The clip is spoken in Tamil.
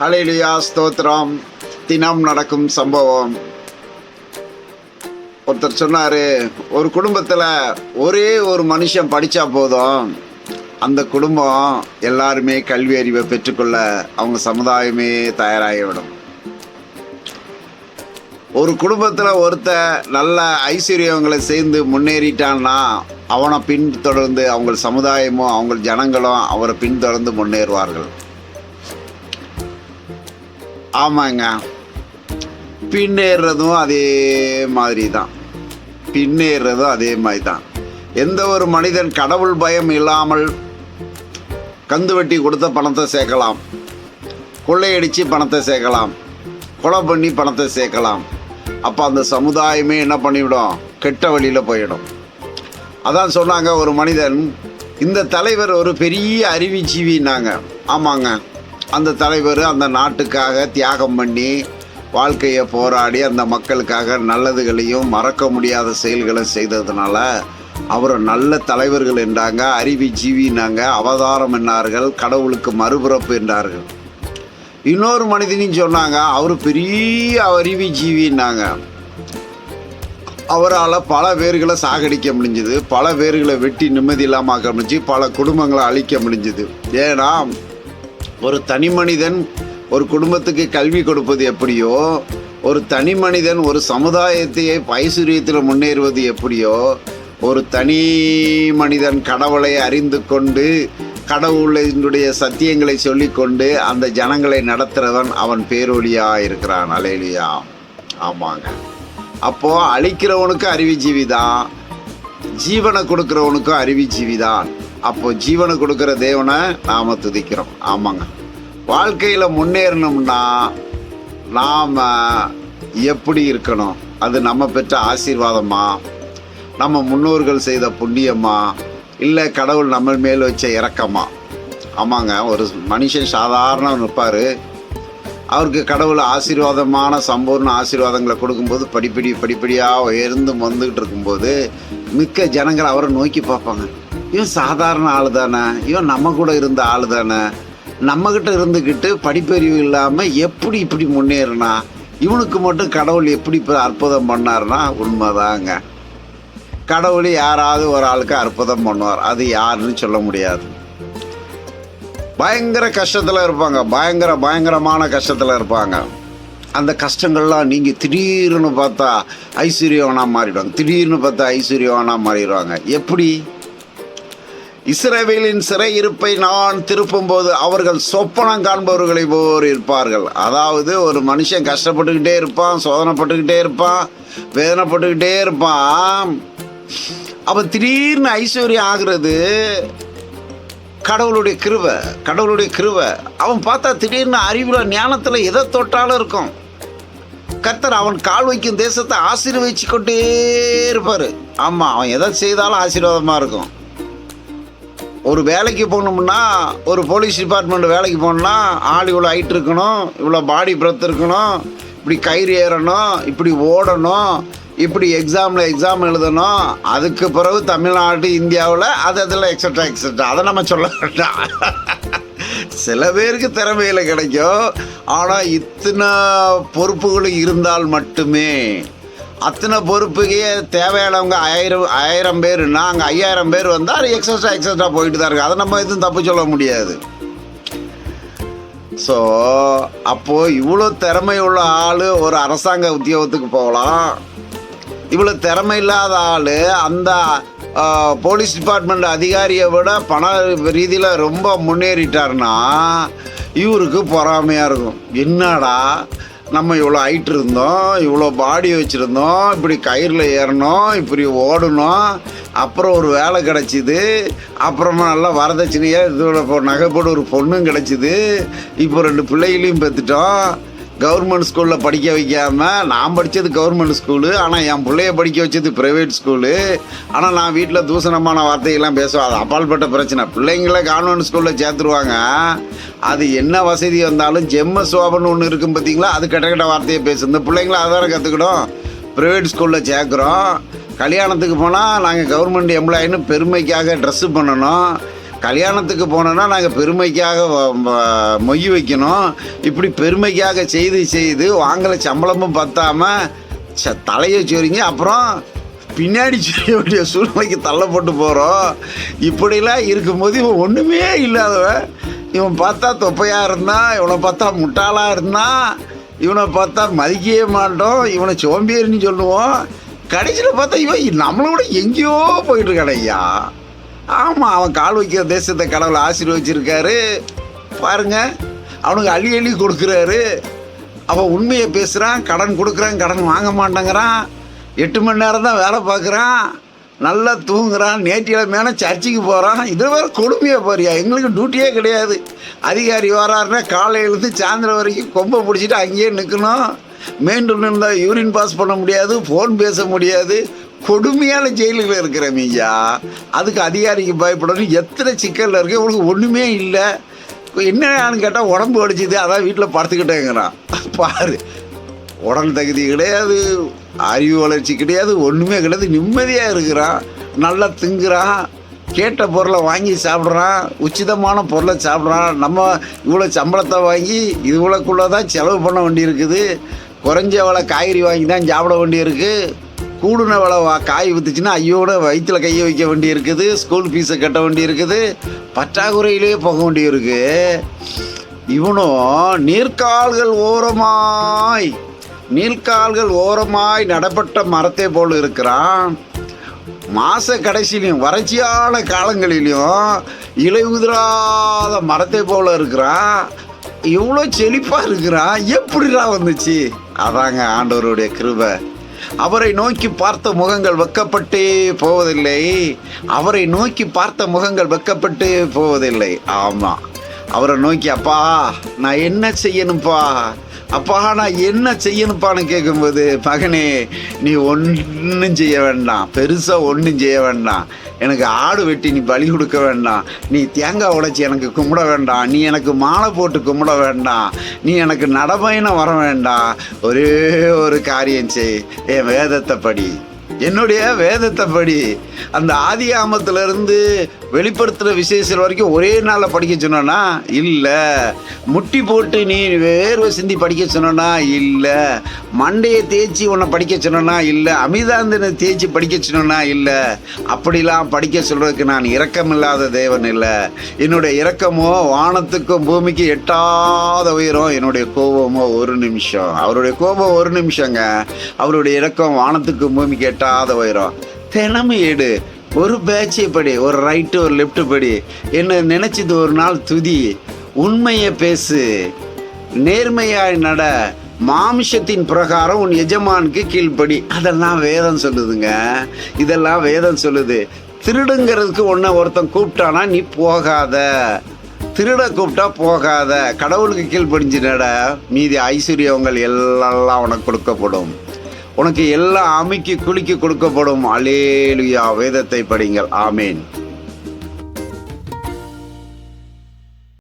ஹலேலியா ஸ்தோத்ரம் தினம் நடக்கும் சம்பவம். ஒருத்தர் சொன்னார் ஒரு குடும்பத்தில் ஒரே ஒரு மனுஷன் படித்தா போதும். அந்த குடும்பம் எல்லாருமே கல்வி அறிவை பெற்றுக்கொள்ள அவங்க சமுதாயமே தயாராகிவிடும். ஒரு குடும்பத்தில் ஒருத்த நல்ல ஐஸ்வர்யங்களை சேர்ந்து முன்னேறிட்டான்னா அவனை பின்தொடர்ந்து அவங்க சமுதாயமும் அவங்க ஜனங்களும் அவரை பின்தொடர்ந்து முன்னேறுவார்கள். ஆமாங்க. பின்னேறதும் அதே மாதிரி தான் பின்னேறதும் அதே மாதிரி தான் எந்த ஒரு மனிதன் கடவுள் பயம் இல்லாமல் கந்து வெட்டி கொடுத்த பணத்தை சேர்க்கலாம். கொள்ளையடித்து பணத்தை சேர்க்கலாம். கொலை பண்ணி பணத்தை சேர்க்கலாம். அப்போ அந்த சமுதாயமே என்ன பண்ணிவிடும்? கெட்ட வழியில் போயிடும். அதான் சொன்னாங்க ஒரு மனிதன் இந்த தலைவர் ஒரு பெரிய அறிவுஜீவினாங்க ஆமாங்க. அந்த தலைவர் அந்த நாட்டுக்காக தியாகம் பண்ணி வாழ்க்கையை போராடி அந்த மக்களுக்காக நல்லதுகளையும் மறக்க முடியாத செயல்களை செய்ததுனால அவரை நல்ல தலைவர்கள் என்றாங்க அறிவி ஜீவினாங்க அவதாரம் என்னார்கள் கடவுளுக்கு மறுபிறப்பு என்றார்கள். இன்னொரு மனிதனையும் சொன்னாங்க அவர் பெரிய அறிவி ஜீவின்னாங்க அவரால் பல பேர்களை சாகடிக்க முடிஞ்சுது பல பேர்களை வெட்டி நிம்மதி இல்லாமல் ஆக்க முடிஞ்சு பல குடும்பங்களை அழிக்க முடிஞ்சுது. ஏன்னா ஒரு தனி மனிதன் ஒரு குடும்பத்துக்கு கல்வி கொடுப்பது எப்படியோ ஒரு தனி மனிதன் ஒரு சமுதாயத்தையே ஐஸ்வர்யத்தில் முன்னேறுவது எப்படியோ ஒரு தனி மனிதன் கடவுளை அறிந்து கொண்டு கடவுளினுடைய சத்தியங்களை சொல்லிக்கொண்டு அந்த ஜனங்களை நடத்துகிறவன் அவன் பேரொழியாக இருக்கிறான். அலையிலியா. ஆமாங்க. அப்போது அழிக்கிறவனுக்கு அறிவுஜீவி தான் ஜீவனை கொடுக்குறவனுக்கும் அறிவுஜீவி தான் அப்போ ஜீவனை கொடுக்குற தேவனை நாம துதிக்கிறோம். ஆமாங்க. வாழ்க்கையில் முன்னேறணும்னா நாம் எப்படி இருக்கணும்? அது நம்ம பெற்ற ஆசீர்வாதமா? நம்ம முன்னோர்கள் செய்த புண்ணியமா? இல்லை கடவுள் நம்ம மேல் வச்ச இறக்கமா ஆமாங்க. ஒரு மனுஷன் சாதாரண நிற்பார். அவருக்கு கடவுள் ஆசீர்வாதமான சம்பூர்ண ஆசீர்வாதங்களை கொடுக்கும்போது படிப்படி படிப்படியாக உயர்ந்து வந்துக்கிட்டு இருக்கும்போது மிக்க ஜனங்கள் அவரை நோக்கி பார்ப்பாங்க. இவன் சாதாரண ஆள் தானே இவன் நம்ம கூட இருந்த ஆள் தானே நம்மக்கிட்ட இருந்துக்கிட்டு படிப்பறிவு இல்லாமல் எப்படி இப்படி முன்னேறினா? இவனுக்கு மட்டும் கடவுள் எப்படி இப்போ அற்புதம் பண்ணார்னா உண்மைதாங்க. கடவுள் யாராவது ஒரு ஆளுக்கு அற்புதம் பண்ணுவார். அது யாருன்னு சொல்ல முடியாது. பயங்கர கஷ்டத்தில் இருப்பாங்க. பயங்கர பயங்கரமான கஷ்டத்தில் இருப்பாங்க. அந்த கஷ்டங்கள்லாம் நீங்கள் திடீர்னு பார்த்தா ஐஸ்வர்யவனாக மாறிடுவாங்க. திடீர்னு பார்த்தா ஐஸ்வர்யவனாக மாறிடுவாங்க. எப்படி? இஸ்ரேவேலின் சிறை இருப்பை நான் திருப்பும்போது அவர்கள் சொப்பனம் காண்பவர்களை போர் இருப்பார்கள். அதாவது ஒரு மனுஷன் கஷ்டப்பட்டுக்கிட்டே இருப்பான் சோதனைப்பட்டுக்கிட்டே இருப்பான் வேதனைப்பட்டுக்கிட்டே இருப்பான். அவன் திடீர்னு ஐஸ்வர்யம் ஆகுறது கடவுளுடைய கிருவை கடவுளுடைய கிருவை அவன் பார்த்தா திடீர்னு அறிவில் ஞானத்தில் எதை தொட்டாலும் இருக்கும். கர்த்தர் அவன் கால் வைக்கும் தேசத்தை ஆசீர்வதிச்சு கொண்டே இருப்பார். ஆமாம் அவன் எதை செய்தாலும் ஆசீர்வாதமாக இருக்கும். ஒரு வேலைக்கு போகணும்னா ஒரு போலீஸ் டிபார்ட்மெண்ட் வேலைக்கு போகணும்னா ஆள் இவ்வளோ ஹைட் இருக்கணும் இவ்வளோ பாடி பிரத் இருக்கணும் இப்படி கயிறு ஏறணும் இப்படி ஓடணும் இப்படி எக்ஸாமில் எக்ஸாம் எழுதணும் அதுக்கு பிறகு தமிழ்நாடு இந்தியாவில் அது அதில் எக்ஸட்ரா எக்ஸட்ரா அதை நம்ம சொல்ல வேண்டாம். சில பேருக்கு திறமையில் கிடைக்கும். ஆனால் இத்தனை பொறுப்புகளும் இருந்தால் மட்டுமே அத்தனை பொறுப்புக்கே தேவையானவங்க ஆயிரம் ஆயிரம் பேருன்னா அங்கே ஐயாயிரம் பேர் வந்தால் எக்ஸட்ரா எக்ஸட்ரா போயிட்டு தான் இருக்கு. அதை நம்ம எதுவும் தப்பு சொல்ல முடியாது. ஸோ அப்போது இவ்வளோ திறமை உள்ள ஆள் ஒரு அரசாங்க உத்தியோகத்துக்கு போகலாம். இவ்வளோ திறமை இல்லாத ஆள் அந்த போலீஸ் டிபார்ட்மெண்ட் அதிகாரியை விட பண ரீதியில் ரொம்ப முன்னேறிட்டாருன்னா இவருக்கு பொறாமையாக இருக்கும். என்னடா நம்ம இவ்வளோ ஹைட் இருந்தோம் இவ்வளோ பாடி வச்சுருந்தோம் இப்படி கயிறில் ஏறணும் இப்படி ஓடணும் அப்புறம் ஒரு வேலை கிடச்சிது அப்புறமா நல்லா வரதட்சணையாக இதோட பொ- ஒரு பொண்ணும் கிடச்சிது இப்போ ரெண்டு பிள்ளைகளையும் பெற்றுட்டோம். கவர்மெண்ட் ஸ்கூலில் படிக்க வைக்காமல் நான் படித்தது கவர்மெண்ட் ஸ்கூலு ஆனால் என் பிள்ளைய படிக்க வச்சது ப்ரைவேட் ஸ்கூலு ஆனால் நான் வீட்டில் தூசணமான வார்த்தைகள்லாம் பேசுவேன். அது அப்பால்பட்ட பிரச்சனை. பிள்ளைங்கள கான்வென்ட் ஸ்கூலில் சேர்த்துருவாங்க. அது என்ன வசதி வந்தாலும் ஜெம்ம சோபன்னு ஒன்று இருக்கும் பார்த்தீங்களா அது கெட்ட கெட்ட வார்த்தையை பேசும் இந்த பிள்ளைங்கள அதான கற்றுக்கிடும் ப்ரைவேட் ஸ்கூலில் சேர்க்குறோம். கல்யாணத்துக்கு போனால் நாங்கள் கவர்மெண்ட் எம்ப்ளாயின்னு பெருமைக்காக ட்ரெஸ்ஸு பண்ணணும். கல்யாணத்துக்கு போனோன்னா நாங்கள் பெருமைக்காக வ- மொய் வைக்கணும். இப்படி பெருமைக்காக செய்து செய்து வாங்கிற சம்பளமும் பத்தாமல் ச தலையை சொரிங்க அப்புறம் பின்னாடி செய்ய வேண்டிய சூழ்நிலைக்கு தள்ளப்பட்டு போகிறோம் இப்படிலாம் இருக்கும்போது இவன் ஒன்றுமே இல்லாதவன் இவன் பார்த்தா தொப்பையாக இருந்தான் இவனை பார்த்தா முட்டாளாக இருந்தான் இவனை பார்த்தா மதிக்கவே மாட்டோம். இவனை சோம்பேறின்னு சொல்லுவோம். கடைசியில் பார்த்தா இவன் நம்மளோட எங்கேயோ போயிட்டு இருக்கான் ஐயா. ஆமாம் அவன் கால் வைக்கிற தேசத்தை கடவுள் ஆசீர்வச்சிருக்காரு. பாருங்க அவனுக்கு அள்ளி அள்ளி கொடுக்குறாரு. அவன் உண்மையை பேசுகிறான் கடன் கொடுக்குறான் கடன் வாங்க மாட்டேங்கிறான். எட்டு மணி நேரம் தான் வேலை பார்க்குறான். நல்லா தூங்குறான் நேற்றிக்கிழமையான சர்ச்சுக்கு போகிறான் இது வேறு கொடுமையாக போறியா? எங்களுக்கு டியூட்டியே கிடையாது. அதிகாரி வராருன்னா காலையிலேருந்து சாயந்தரம் வரைக்கும் கொம்பை பிடிச்சிட்டு அங்கேயே நிற்கணும் மீண்டும் இருந்தால் யூரின் பாஸ் பண்ண முடியாது ஃபோன் பேச முடியாது. கொடுமையான ஜெயிலில் இருக்கிற மீயா. அதுக்கு அதிகாரிக்கு பயப்படணும். எத்தனை சிக்கலில் இருக்கு? உங்களுக்கு ஒன்றுமே இல்லை. என்னன்னு கேட்டால் உடம்பு அடிச்சுது அதான் வீட்டில் படுத்துக்கிட்டேங்கிறான். பாரு. உடல் தகுதி கிடையாது. அறிவு வளர்ச்சி கிடையாது. ஒன்றுமே கிடையாது. நிம்மதியாக இருக்கிறான். நல்லா திங்குறான். கேட்ட பொருளை வாங்கி சாப்பிட்றான். உச்சிதமான பொருளை சாப்பிட்றான். நம்ம இவ்வளோ சம்பளத்தை வாங்கி இவ்வளோக்குள்ளே தான் செலவு பண்ண வேண்டியிருக்குது. குறைஞ்ச விலை காய்கறி வாங்கி தான் சாப்பிட வேண்டியிருக்கு. கூடுன விலை வா காய் விற்றுச்சுன்னா ஐயோட வயிற்றுல கையை வைக்க வேண்டியிருக்குது. ஸ்கூல் ஃபீஸை கட்ட வேண்டியிருக்குது. பற்றாக்குறையிலே போக வேண்டியிருக்கு. இவனும் நீர்க்கால்கள் ஓரமாய் நீர்க்கால்கள் ஓரமாய் நடப்பட்ட மரத்தை போல் இருக்கிறான். மாத கடைசியிலையும் வறட்சியான காலங்களிலையும் இலை உதிராத மரத்தை போல் இருக்கிறான். இவ்வளோ செழிப்பாக இருக்கிறான். எப்படிடா வந்துச்சு? அதாங்க ஆண்டவருடைய கிருபை. அவரை நோக்கி பார்த்த முகங்கள் வெக்கப்பட்டே போவதில்லை. அவரை நோக்கி பார்த்த முகங்கள் வெக்கப்பட்டே போவதில்லை. ஆமாம் அவரை நோக்கி அப்பா நான் என்ன செய்யணும்ப்பா அப்பா நான் என்ன செய்யணுப்பான்னு கேட்கும்போது மகனே நீ ஒன்றும் செய்ய வேண்டாம். பெருசாக ஒன்றும் செய்ய வேண்டாம். எனக்கு ஆடு வெட்டி நீ பலி கொடுக்க வேண்டாம். நீ தேங்காய் உடைச்சி எனக்கு கும்பிட வேண்டாம். நீ எனக்கு மாலை போட்டு கும்பிட வேண்டாம். நீ எனக்கு நடபயணம் வர வேண்டாம். ஒரே ஒரு காரியம் செய். என் வேதத்தை படி. என்னுடைய வேதத்தை படி அந்த ஆதி இருந்து வெளிப்படுத்துகிற விசேஷம் வரைக்கும் ஒரே நாளில் படிக்க சொன்னோன்னா இல்லை. முட்டி போட்டு நீ வேர்வை சிந்தி படிக்க சொன்னோன்னா இல்லை. மண்டையை தேய்ச்சி உன்னை படிக்க சொன்னோன்னா இல்லை. அமிதாந்தனை தேய்ச்சி படிக்க சொன்னோன்னா இல்லை. அப்படிலாம் படிக்க சொல்கிறதுக்கு நான் இரக்கமில்லாத தேவன் இல்லை. என்னுடைய இரக்கமோ வானத்துக்கும் பூமிக்கு எட்டாத உயரம் என்னுடைய கோபமோ ஒரு நிமிஷம். அவருடைய கோபம் ஒரு நிமிஷங்க. அவருடைய இரக்கம் வானத்துக்கும் பூமிக்கு எட்டாத உயரம். தினமும் எடு. ஒரு பேட்சை படி ஒரு ரைட்டு ஒரு லெஃப்ட் படி. என்ன நினைச்சது ஒரு நாள் துதி. உண்மையை பேசு. நேர்மையாய் நட. மாமிசத்தின் பிரகாரம் உன் எஜமானுக்கு கீழ்ப்படி. அதெல்லாம் வேதம் சொல்லுதுங்க. இதெல்லாம் வேதம் சொல்லுது. திருடுங்கிறதுக்கு ஒன்றை ஒருத்தன் கூப்பிட்டானா நீ போகாத. திருட கூப்பிட்டா போகாத. கடவுளுக்கு கீழ்ப்படிஞ்சு நட. மீதி ஐஸ்வர்யங்கள் எல்லாம் உனக்கு கொடுக்கப்படும். உனக்கு எல்லா அமைக்கு குலுக்கி கொடுக்கப்படும். அலேலுயா வேதத்தை படிங்கள். ஆமேன்